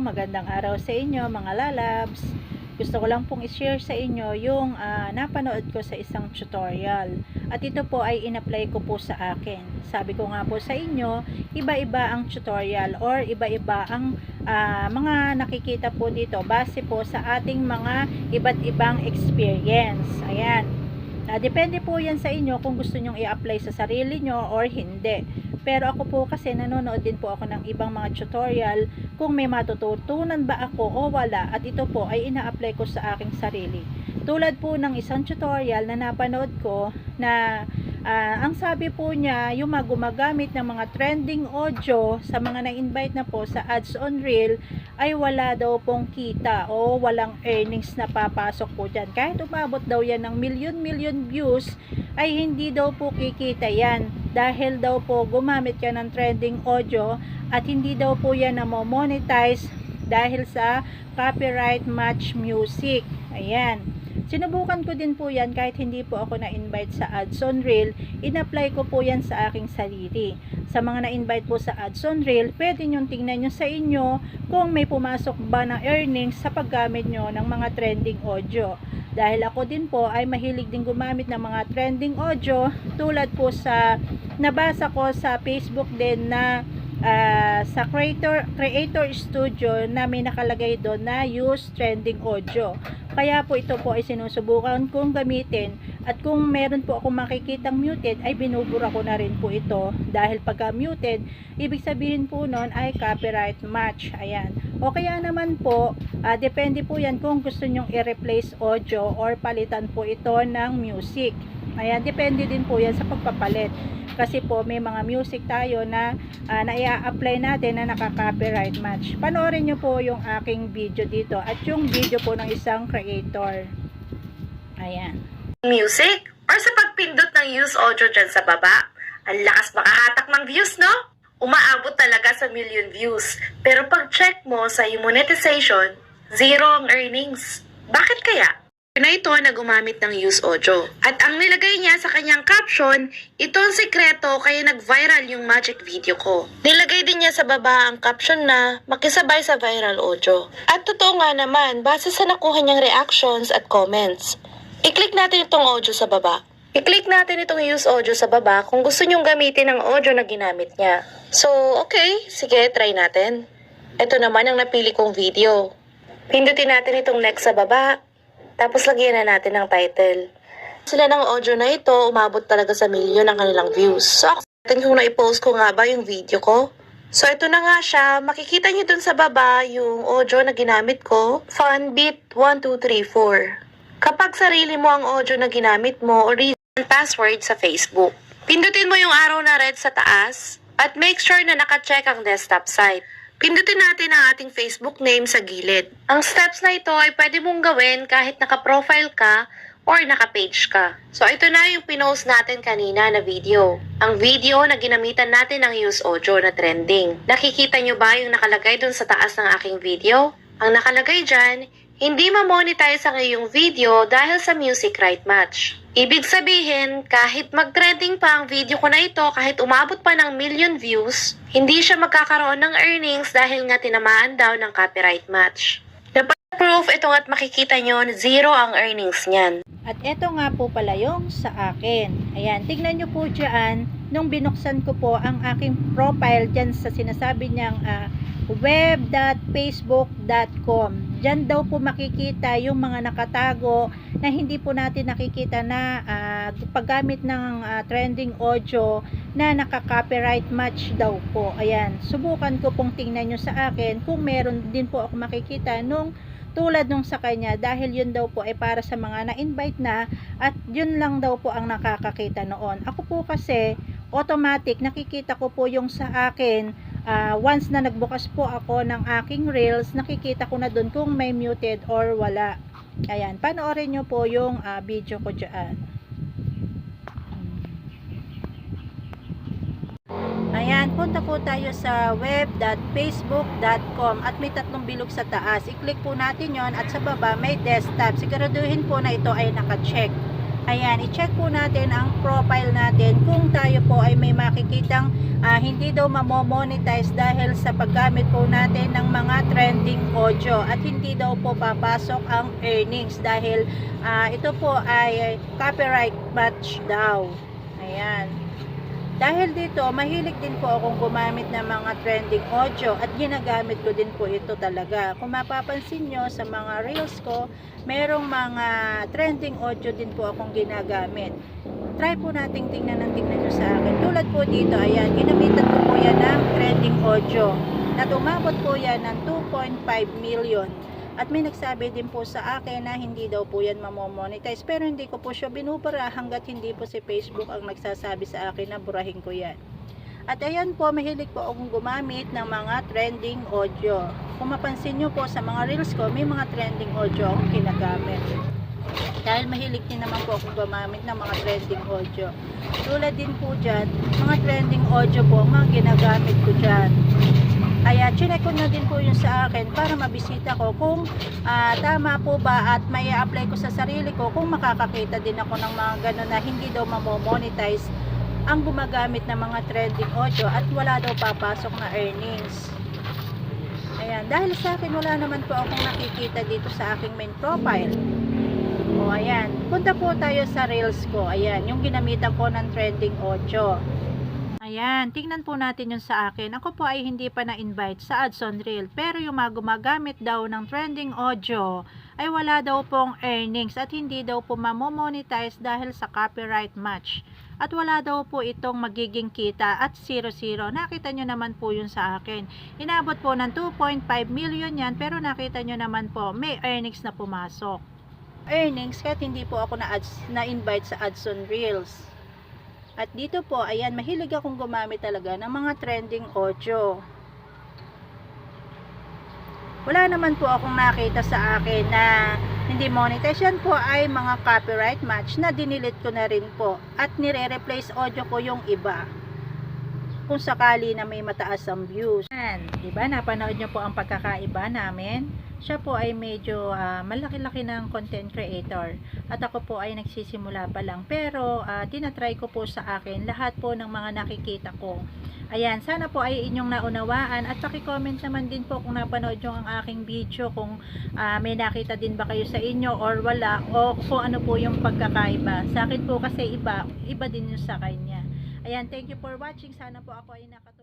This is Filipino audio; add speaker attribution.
Speaker 1: magandang araw sa inyo mga lalabs. Gusto ko lang pong i-share sa inyo yung ah, napanood ko sa isang tutorial. At ito po ay in-apply ko po sa akin. Sabi ko nga po sa inyo, iba-iba ang tutorial or iba-iba ang ah, mga nakikita po dito base po sa ating mga iba't ibang experience. Ayan. Ah, depende po yan sa inyo kung gusto nyong i-apply sa sarili nyo or hindi. Pero ako po kasi nanonood din po ako ng ibang mga tutorial kung may matututunan ba ako o wala at ito po ay ina-apply ko sa aking sarili. Tulad po ng isang tutorial na napanood ko na ah, ang sabi po niya yung mga gumagamit ng mga trending audio sa mga na-invite na po sa ads on reel ay wala daw pong kita o walang earnings na papasok po dyan. Kahit umabot daw yan ng million-million views ay hindi daw po kikita yan dahil daw po gumamit ka ng trending audio at hindi daw po yan na monetize dahil sa copyright match music. Ayan. Sinubukan ko din po yan kahit hindi po ako na-invite sa ads on reel, in-apply ko po yan sa aking sarili. Sa mga na-invite po sa ads on reel, pwede nyo tingnan nyo sa inyo kung may pumasok ba na earnings sa paggamit nyo ng mga trending audio. Dahil ako din po ay mahilig din gumamit ng mga trending audio tulad po sa nabasa ko sa Facebook din na ah, sa creator creator studio na may nakalagay doon na use trending audio. Kaya po ito po ay sinusubukan kong gamitin at kung meron po akong makikitang muted ay binubura ko na rin po ito dahil pagka muted ibig sabihin po nun ay copyright match. Ayan. O kaya naman po ah, depende po yan kung gusto nyong i-replace audio or palitan po ito ng music. Ayan, depende din po yan sa pagpapalit. Kasi po may mga music tayo na uh, na-apply natin na naka-copyright match. Panoorin nyo po yung aking video dito at yung video po ng isang creator. Ayan.
Speaker 2: Music or sa pagpindot ng use audio dyan sa baba. Ang lakas makahatak ng views, no? Umaabot talaga sa million views. Pero pag check mo sa monetization, zero ang earnings. Bakit kaya? na ito na gumamit ng use audio. At ang nilagay niya sa kanyang caption, ito ang sekreto kaya nag-viral yung magic video ko. Nilagay din niya sa baba ang caption na makisabay sa viral audio. At totoo nga naman, base sa nakuha niyang reactions at comments. I-click natin itong audio sa baba. I-click natin itong use audio sa baba kung gusto niyong gamitin ang audio na ginamit niya. So, okay. Sige, try natin. Ito naman ang napili kong video. Pindutin natin itong next sa baba. Tapos lagyan na natin ng title. Sila ng audio na ito, umabot talaga sa milyon ang kanilang views. So, natin kung na-post ko nga ba yung video ko. So, ito na nga siya. Makikita niyo dun sa baba yung audio na ginamit ko. Funbit 1234. Kapag sarili mo ang audio na ginamit mo or reason password sa Facebook, pindutin mo yung arrow na red sa taas at make sure na nakacheck ang desktop site. Pindutin natin ang ating Facebook name sa gilid. Ang steps na ito ay pwede mong gawin kahit naka-profile ka or naka-page ka. So ito na yung pinost natin kanina na video. Ang video na ginamitan natin ng use audio na trending. Nakikita nyo ba yung nakalagay dun sa taas ng aking video? Ang nakalagay dyan, hindi ma-monetize ang iyong video dahil sa music right match. Ibig sabihin, kahit mag-trending pa ang video ko na ito, kahit umabot pa ng million views, hindi siya magkakaroon ng earnings dahil nga tinamaan daw ng copyright match. Dapat proof ito at makikita nyo, zero ang earnings niyan.
Speaker 1: At eto nga po pala yung sa akin. Ayan, tignan nyo po dyan, nung binuksan ko po ang aking profile dyan sa sinasabi niyang ah, web.facebook.com. Dyan daw po makikita yung mga nakatago na hindi po natin nakikita na ah, paggamit ng ah, trending audio na naka-copyright match daw po. Ayan, subukan ko pong tingnan nyo sa akin kung meron din po ako makikita nung tulad nung sa kanya dahil yun daw po ay para sa mga na-invite na at yun lang daw po ang nakakakita noon. Ako po kasi automatic nakikita ko po yung sa akin ah, once na nagbukas po ako ng aking reels nakikita ko na dun kung may muted or wala. Ayan, panoorin nyo po yung ah, video ko dyan. Ayan, punta po tayo sa web.facebook.com at may tatlong bilog sa taas. I-click po natin yon at sa baba may desktop. Siguraduhin po na ito ay naka-check. Ayan, i-check po natin ang profile natin kung tayo po ay may makikitang ah, hindi daw mamomonetize dahil sa paggamit po natin ng mga trend trending audio at hindi daw po papasok ang earnings dahil ah, ito po ay copyright match daw. Ayan. Dahil dito, mahilig din po akong gumamit ng mga trending audio at ginagamit ko din po ito talaga. Kung mapapansin nyo sa mga reels ko, merong mga trending audio din po akong ginagamit. Try po nating tingnan ng tingnan nyo sa akin. Tulad po dito, ayan, ginamitan ko po yan ng trending audio. At umabot po yan ng 2.5 million. At may nagsabi din po sa akin na hindi daw po yan mamomonetize. Pero hindi ko po siya binubura hanggat hindi po si Facebook ang nagsasabi sa akin na burahin ko yan. At ayan po, mahilig po akong gumamit ng mga trending audio. Kung mapansin nyo po sa mga reels ko, may mga trending audio akong ginagamit. Dahil mahilig din naman po akong gumamit ng mga trending audio. Tulad din po dyan, mga trending audio po, ang mga ginagamit ko dyan. Kaya chinek ko na din po yun sa akin para mabisita ko kung ah, tama po ba at may apply ko sa sarili ko kung makakakita din ako ng mga gano'n na hindi daw mamomonetize ang gumagamit ng mga trending audio at wala daw papasok na earnings. Ayan, dahil sa akin wala naman po akong nakikita dito sa aking main profile. O ayan, punta po tayo sa reels ko. Ayan, yung ginamitan ko ng trending audio. Ayan, tingnan po natin yung sa akin. Ako po ay hindi pa na-invite sa ads on reel. Pero yung mga gumagamit daw ng trending audio ay wala daw pong earnings at hindi daw po mamomonetize dahil sa copyright match. At wala daw po itong magiging kita at 0-0. Nakita nyo naman po yun sa akin. Inabot po ng 2.5 million yan pero nakita nyo naman po may earnings na pumasok. Earnings kahit hindi po ako na, ads, na-invite sa ads on reels. At dito po, ayan, mahilig akong gumamit talaga ng mga trending audio. Wala naman po akong nakita sa akin na hindi monetize. Yan po ay mga copyright match na dinilit ko na rin po. At nire-replace audio ko yung iba. Kung sakali na may mataas ang views. Yan, diba? Napanood nyo po ang pagkakaiba namin. Siya po ay medyo ah, malaki-laki ng content creator. At ako po ay nagsisimula pa lang. Pero ah, tinatry ko po sa akin lahat po ng mga nakikita ko. Ayan, sana po ay inyong naunawaan at paki-comment naman din po kung napanood nyo ang aking video kung ah, may nakita din ba kayo sa inyo or wala o kung ano po yung pagkakaiba. Sa akin po kasi iba, iba din yung sa kanya. Ayan, thank you for watching. Sana po ako ay nakatulong.